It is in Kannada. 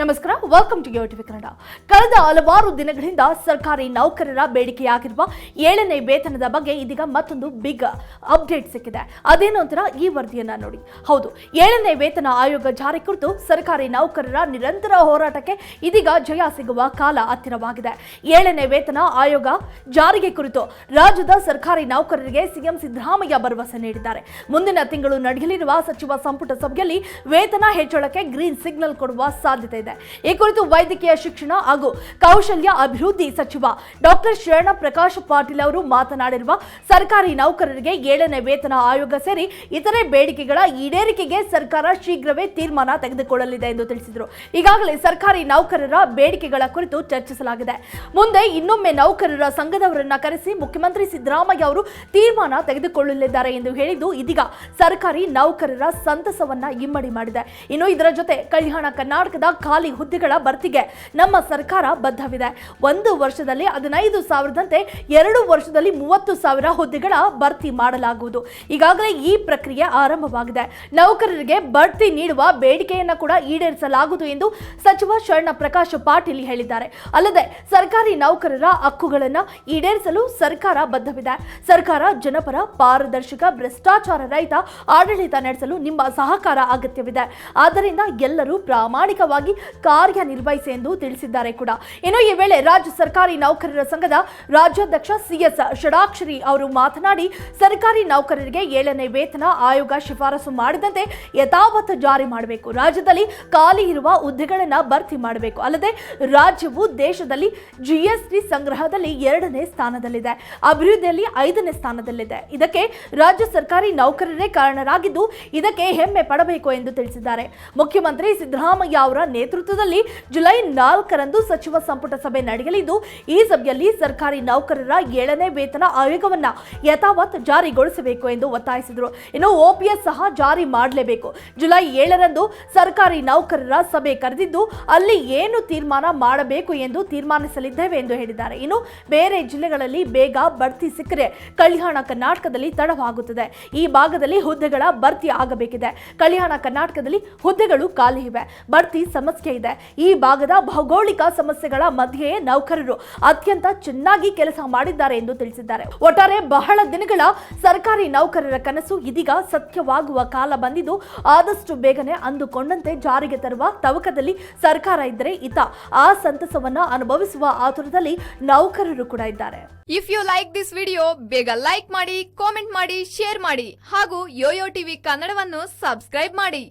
ನಮಸ್ಕಾರ ವೆಲ್ಕಮ್ ಟು ಟಿವಿ ಕನ್ನಡ. ಕಳೆದ ಹಲವಾರು ದಿನಗಳಿಂದ ಸರ್ಕಾರಿ ನೌಕರರ ಬೇಡಿಕೆಯಾಗಿರುವ ಏಳನೇ ವೇತನದ ಬಗ್ಗೆ ಇದೀಗ ಮತ್ತೊಂದು ಬಿಗ್ ಅಪ್ಡೇಟ್ ಸಿಕ್ಕಿದೆ. ಅದೇನು ಈ ವರದಿಯನ್ನ ನೋಡಿ. ಹೌದು, ಏಳನೇ ವೇತನ ಆಯೋಗ ಜಾರಿ ಕುರಿತು ಸರ್ಕಾರಿ ನೌಕರರ ನಿರಂತರ ಹೋರಾಟಕ್ಕೆ ಇದೀಗ ಜಯ ಸಿಗುವ ಕಾಲ ಹತ್ತಿರವಾಗಿದೆ. ಏಳನೇ ವೇತನ ಆಯೋಗ ಜಾರಿಗೆ ಕುರಿತು ರಾಜ್ಯದ ಸರ್ಕಾರಿ ನೌಕರರಿಗೆ ಸಿಎಂ ಸಿದ್ದರಾಮಯ್ಯ ಭರವಸೆ ನೀಡಿದ್ದಾರೆ. ಮುಂದಿನ ತಿಂಗಳು ನಡೆಯಲಿರುವ ಸಚಿವ ಸಂಪುಟ ಸಭೆಯಲ್ಲಿ ವೇತನ ಹೆಚ್ಚಳಕ್ಕೆ ಗ್ರೀನ್ ಸಿಗ್ನಲ್ ಕೊಡುವ ಸಾಧ್ಯತೆ ಇದೆ. ಈ ಕುರಿತು ವೈದ್ಯಕೀಯ ಶಿಕ್ಷಣ ಹಾಗೂ ಕೌಶಲ್ಯ ಅಭಿವೃದ್ಧಿ ಸಚಿವ ಡಾಕ್ಟರ್ ಶರಣ ಪ್ರಕಾಶ್ ಪಾಟೀಲ್ ಅವರು ಮಾತನಾಡಿರುವ ಸರ್ಕಾರಿ ನೌಕರರಿಗೆ ಏಳನೇ ವೇತನ ಆಯೋಗ ಸೇರಿ ಇತರೆ ಬೇಡಿಕೆಗಳ ಈಡೇರಿಕೆಗೆ ಸರ್ಕಾರ ಶೀಘ್ರವೇ ತೀರ್ಮಾನ ತೆಗೆದುಕೊಳ್ಳಲಿದೆ ಎಂದು ತಿಳಿಸಿದರು. ಈಗಾಗಲೇ ಸರ್ಕಾರಿ ನೌಕರರ ಬೇಡಿಕೆಗಳ ಕುರಿತು ಚರ್ಚಿಸಲಾಗಿದೆ. ಮುಂದೆ ಇನ್ನೊಮ್ಮೆ ನೌಕರರ ಸಂಘದವರನ್ನ ಕರೆಸಿ ಮುಖ್ಯಮಂತ್ರಿ ಸಿದ್ದರಾಮಯ್ಯ ಅವರು ತೀರ್ಮಾನ ತೆಗೆದುಕೊಳ್ಳಲಿದ್ದಾರೆ ಎಂದು ಹೇಳಿದ್ದು, ಇದೀಗ ಸರ್ಕಾರಿ ನೌಕರರ ಸಂತಸವನ್ನ ಇಮ್ಮಡಿ ಮಾಡಿದೆ. ಇನ್ನು ಇದರ ಜೊತೆ ಕಲ್ಯಾಣ ಕರ್ನಾಟಕದ ಖಾಲಿ ಹುದ್ದೆಗಳ ಭರ್ತಿಗೆ ನಮ್ಮ ಸರ್ಕಾರ ಬದ್ಧವಿದೆ. ಒಂದು ವರ್ಷದಲ್ಲಿ ಹದಿನೈದು ಸಾವಿರದಂತೆ ಎರಡು ವರ್ಷದಲ್ಲಿ ಮೂವತ್ತು ಸಾವಿರ ಹುದ್ದೆಗಳ ಭರ್ತಿ ಮಾಡಲಾಗುವುದು. ಈಗಾಗಲೇ ಈ ಪ್ರಕ್ರಿಯೆ ಆರಂಭವಾಗಿದೆ. ನೌಕರರಿಗೆ ಬಡ್ತಿ ನೀಡುವ ಬೇಡಿಕೆಯನ್ನು ಕೂಡ ಈಡೇರಿಸಲಾಗುವುದು ಎಂದು ಸಚಿವ ಶರಣ ಪ್ರಕಾಶ್ ಪಾಟೀಲ್ ಹೇಳಿದ್ದಾರೆ. ಅಲ್ಲದೆ ಸರ್ಕಾರಿ ನೌಕರರ ಹಕ್ಕುಗಳನ್ನು ಈಡೇರಿಸಲು ಸರ್ಕಾರ ಬದ್ಧವಿದೆ. ಸರ್ಕಾರ ಜನಪರ, ಪಾರದರ್ಶಕ, ಭ್ರಷ್ಟಾಚಾರ ರಹಿತ ಆಡಳಿತ ನಡೆಸಲು ನಿಮ್ಮ ಸಹಕಾರ ಅಗತ್ಯವಿದೆ. ಆದ್ದರಿಂದ ಎಲ್ಲರೂ ಪ್ರಾಮಾಣಿಕವಾಗಿ ಕಾರ್ಯನಿರ್ವಹಿಸಿ ಎಂದು ತಿಳಿಸಿದ್ದಾರೆ ಕೂಡ. ಇನ್ನು ಈ ವೇಳೆ ರಾಜ್ಯ ಸರ್ಕಾರಿ ನೌಕರರ ಸಂಘದ ರಾಜ್ಯಾಧ್ಯಕ್ಷ ಸಿಎಸ್ ಷಡಾಕ್ಷರಿ ಅವರು ಮಾತನಾಡಿ, ಸರ್ಕಾರಿ ನೌಕರರಿಗೆ ಏಳನೇ ವೇತನ ಆಯೋಗ ಶಿಫಾರಸು ಮಾಡಿದಂತೆ ಯಥಾವತ್ ಜಾರಿ ಮಾಡಬೇಕು. ರಾಜ್ಯದಲ್ಲಿ ಖಾಲಿ ಇರುವ ಹುದ್ದೆಗಳನ್ನು ಭರ್ತಿ ಮಾಡಬೇಕು. ಅಲ್ಲದೆ ರಾಜ್ಯವು ದೇಶದಲ್ಲಿ ಜಿಎಸ್ಟಿ ಸಂಗ್ರಹದಲ್ಲಿ ಎರಡನೇ ಸ್ಥಾನದಲ್ಲಿದೆ. ಅಭಿವೃದ್ಧಿಯಲ್ಲಿ ಐದನೇ ಸ್ಥಾನದಲ್ಲಿದೆ. ಇದಕ್ಕೆ ರಾಜ್ಯ ಸರ್ಕಾರಿ ನೌಕರರೇ ಕಾರಣರಾಗಿದ್ದು, ಇದಕ್ಕೆ ಹೆಮ್ಮೆ ಪಡಬೇಕು ಎಂದು ತಿಳಿಸಿದ್ದಾರೆ. ಮುಖ್ಯಮಂತ್ರಿ ಸಿದ್ದರಾಮಯ್ಯ ಅವರ ನೇತೃತ್ವದಲ್ಲಿ ಜುಲೈ ನಾಲ್ಕರಂದು ಸಚಿವ ಸಂಪುಟ ಸಭೆ ನಡೆಯಲಿದ್ದು, ಈ ಸಭೆಯಲ್ಲಿ ಸರ್ಕಾರಿ ನೌಕರರ ಏಳನೇ ವೇತನ ಆಯೋಗವನ್ನ ಯಥಾವತ್ ಜಾರಿಗೊಳಿಸಬೇಕು ಎಂದು ಒತ್ತಾಯಿಸಿದರು. ಇನ್ನು ಓಪಿಎಸ್ ಸಹ ಜಾರಿ ಮಾಡಲೇಬೇಕು. ಜುಲೈ ಏಳರಂದು ಸರ್ಕಾರಿ ನೌಕರರ ಸಭೆ ಕರೆದಿದ್ದು, ಅಲ್ಲಿ ಏನು ತೀರ್ಮಾನ ಮಾಡಬೇಕು ಎಂದು ತೀರ್ಮಾನಿಸಲಿದ್ದೇವೆ ಎಂದು ಹೇಳಿದ್ದಾರೆ. ಇನ್ನು ಬೇರೆ ಜಿಲ್ಲೆಗಳಲ್ಲಿ ಬೇಗ ಬಡ್ತಿ ಸಿಕ್ಕರೆ ಕಲ್ಯಾಣ ಕರ್ನಾಟಕದಲ್ಲಿ ತಡವಾಗುತ್ತದೆ. ಈ ಭಾಗದಲ್ಲಿ ಹುದ್ದೆಗಳ ಭರ್ತಿ ಆಗಬೇಕಿದೆ. ಕಲ್ಯಾಣ ಕರ್ನಾಟಕದಲ್ಲಿ ಹುದ್ದೆಗಳು ಖಾಲಿ ಇವೆ. ಬಡ್ತಿ ಸಮಸ್ಯೆ ಇದೆ. ಈ ಭಾಗದ ಭೌಗೋಳಿಕ ಸಮಸ್ಯೆಗಳ ಮಧ್ಯೆಯೇ ನೌಕರರು ಅತ್ಯಂತ ಚೆನ್ನಾಗಿ ಕೆಲಸ ಮಾಡಿದ್ದಾರೆ ಎಂದು ತಿಳಿಸಿದ್ದಾರೆ. ಒಟ್ಟಾರೆ ಬಹಳ ದಿನಗಳ ಸರ್ಕಾರಿ ನೌಕರರ ಕನಸು ಇದೀಗ ಸತ್ಯವಾಗುವ ಕಾಲ ಬಂದಿದ್ದು, ಆದಷ್ಟು ಬೇಗನೆ ಅಂದುಕೊಂಡಂತೆ ಜಾರಿಗೆ ತರುವ ತವಕದಲ್ಲಿ ಸರ್ಕಾರ ಇದ್ದರೆ ಇತ ಆ ಸಂತಸವನ್ನ ಅನುಭವಿಸುವ ಆತುರದಲ್ಲಿ ನೌಕರರು ಕೂಡ ಇದ್ದಾರೆ. If you like this video ಬೇಗ ಲೈಕ್ ಮಾಡಿ ಕಾಮೆಂಟ್ ಮಾಡಿ ಶೇರ್ ಮಾಡಿ ಹಾಗೂ ಯೋಯೋ ಟಿವಿ ಕನ್ನಡವನ್ನು ಸಬ್ಸ್ಕ್ರೈಬ್ ಮಾಡಿ.